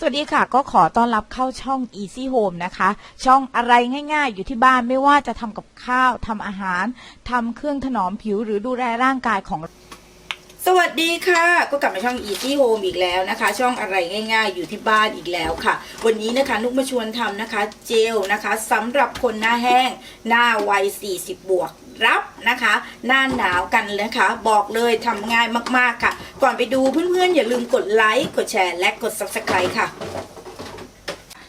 สวัสดีค่ะ ก็ขอต้อนรับเข้าช่อง Easy Home นะคะ ช่องอะไรง่ายๆ อยู่ที่บ้านไม่ว่าจะทำกับข้าวทำอาหารทำเครื่องถนอมผิวหรือดูแลร่างกายของ สวัสดีค่ะ ก็กลับมาช่อง Easy Home อีกแล้วนะคะ ช่องอะไรง่าย ๆ อยู่ที่บ้านอีกแล้วค่ะ วันนี้นะคะนุกมาชวนทำนะคะ เจลนะคะสำหรับคนหน้าแห้งหน้าวัย40 บวก รับนะคะ หน้าหนาวกันเลยค่ะบอกเลยทำง่ายมากๆค่ะ ก่อนไปดูเพื่อนๆ อย่าลืมกดไลค์กดแชร์และกด Subscribe ค่ะ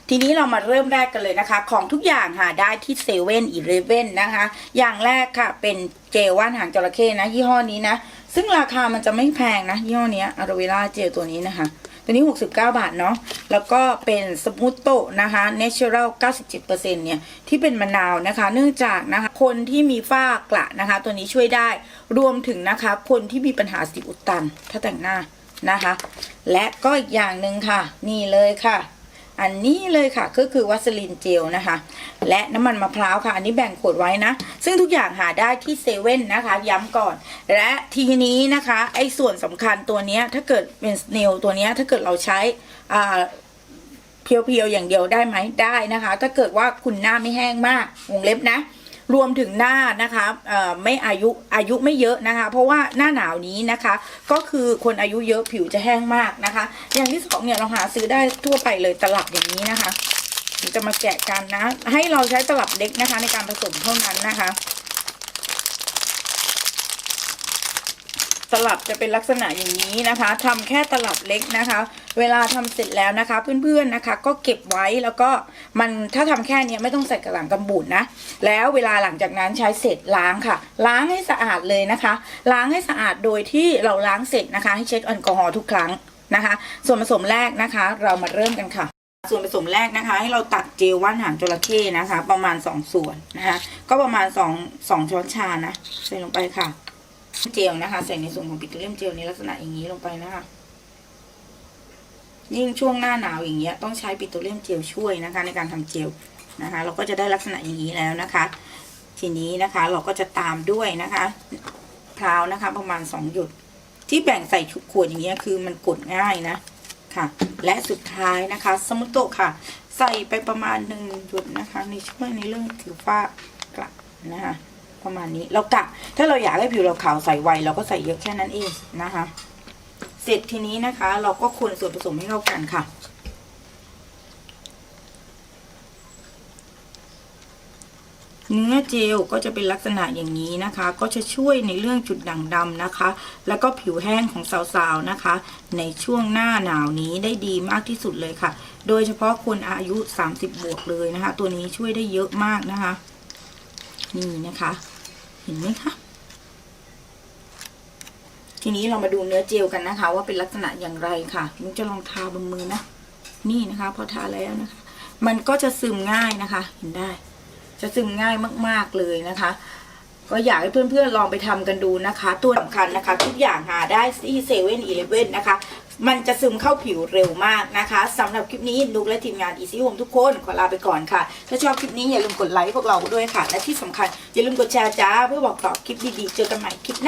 ทีนี้เรามาเริ่มแรกกันเลยนะคะ ของทุกอย่างหาได้ที่เซเว่นอีเลฟเว่นนะคะ อย่างแรกค่ะเป็นเจลว่านหางจระเข้นะ ยี่ห้อนี้นะ ซึ่งราคามันจะไม่แพงนะ ยี่ห้อนี้อะโรเวล่าเจลตัวนี้นะคะ ตัวนี้ 69 บาทเนาะแล้วก็เป็นสมูทโตนะคะ Natural 97%เนี่ยที่เป็นมะนาวนะคะ เนื่องจากนะคะคนที่มีฝ้ากระนะคะ ตัวนี้ช่วยได้รวมถึงนะคะคนที่มีปัญหาสิวอุดตัน ถ้าแต่งหน้านะคะ และก็อีกอย่างหนึ่งค่ะ นี่เลยค่ะ อันนี้เลยค่ะก็คือวัสลินเจลนะคะ และน้ำมันมะพร้าวค่ะ อันนี้แบ่งขวดไว้นะ ซึ่งทุกอย่างหาได้ที่เซเว่นนะคะ ย้ำก่อน และทีนี้นะคะไอ้ส่วนสำคัญตัวเนี้ยถ้าเกิดเป็นสเนลตัวเนี้ยถ้าเกิดเราใช้อ่าเพียวๆอย่างเดียวได้ไหมได้นะคะ ถ้าเกิดว่าคุณหน้าไม่แห้งมากวงเล็บนะ รวมถึงหน้านะคะเอ่อไม่อายุอายุไม่เยอะนะคะ เพราะว่าหน้าหนาวนี้นะคะ ก็คือคนอายุเยอะผิวจะแห้งมากนะคะ อย่างที่สองเนี่ยเราหาซื้อได้ทั่วไปเลยตลับอย่างนี้นะคะจะมาแกะกันนะ ให้เราใช้ตลับเล็กนะคะ ในการผสมเท่านั้นนะคะ ตลับจะเป็นลักษณะอย่างนี้นะคะทำแค่ตลับเล็กนะคะ เวลาทำเสร็จแล้วนะคะ เพื่อนๆนะคะ ก็เก็บไว้แล้วก็มันถ้าทำแค่เนี้ยไม่ต้องใส่กระหล่ำกำบุญนะ แล้วเวลาหลังจากนั้นใช้เสร็จล้างค่ะ ล้างให้สะอาดเลยนะคะ ล้างให้สะอาดโดยที่เราล้างเสร็จนะคะ ให้เช็ดแอลกอฮอล์ทุกครั้งนะคะ ส่วนผสมแรกนะคะ เรามาเริ่มกันค่ะส่วนผสมแรกนะคะ ให้เราตักเจลว่านหางจระเข้นะคะ ประมาณ 2 ส่วนนะคะ ก็ประมาณ 2 2ช้อนชานะใส่ลงไปค่ะ เจลนะคะ ใส่ในส่วนของปิโตรเลียมเจลในลักษณะอย่างนี้ลงไปนะคะยิ่งช่วงหน้าหนาวอย่างเงี้ยต้องใช้ปิโตรเลียมเจลช่วยนะคะ ในการทำเจลนะคะ เราก็จะได้ลักษณะอย่างนี้แล้วนะคะ ทีนี้นะคะเราก็จะตามด้วยนะคะพราวนะคะ ประมาณสองหยดที่แบ่งใส่ชุดขวดอย่างเงี้ยคือมันกดง่ายนะค่ะ และสุดท้ายนะคะ สมุโตะค่ะ ใส่ไปประมาณหนึ่งหยดนะคะ ในช่วยในเรื่องผิวฝ้ากระนะคะ ประมาณนี้เรากะถ้าเราอยากให้ผิวเราขาวใสไวเราก็ใส่เยอะแค่นั้นเองนะคะ เสร็จทีนี้นะคะ เราก็คนส่วนผสมให้เข้ากันค่ะ เนื้อเจลก็จะเป็นลักษณะอย่างนี้นะคะ ก็จะช่วยในเรื่องจุดด่างดำนะคะ แล้วก็ผิวแห้งของสาวๆนะคะ ในช่วงหน้าหนาวนี้ได้ดีมากที่สุดเลยค่ะ โดยเฉพาะคนอายุ 30 บวกเลยนะคะ ตัวนี้ช่วยได้เยอะมากนะคะ นี่นะคะ เห็นไหมคะทีนี้เรามาดูเนื้อเจลกันนะคะ ว่าเป็นลักษณะอย่างไรค่ะนุกจะลองทาบนมือนะ นี่นะคะ พอทาแล้วนะคะ มันก็จะซึมง่ายนะคะ เห็นได้ จะซึมง่ายมาก ๆเลยนะคะ ก็อยากให้เพื่อนๆลองไปทำกันดูนะคะ ตัวสำคัญนะคะ ทุกอย่างหาได้ที่เซเว่นอีเลฟเว่นนะคะ มันจะซึมเข้าผิวเร็วมากนะคะสำหรับคลิปนี้นุกและทีมงาน Easy Home ทุกคนขอลาไปก่อนค่ะ ถ้าชอบคลิปนี้อย่าลืมกดไลค์พวกเราด้วยค่ะ และที่สำคัญอย่าลืมกดแชร์จ้าเพื่อบอกต่อคลิปดีๆ เจอกันใหม่คลิปหน้า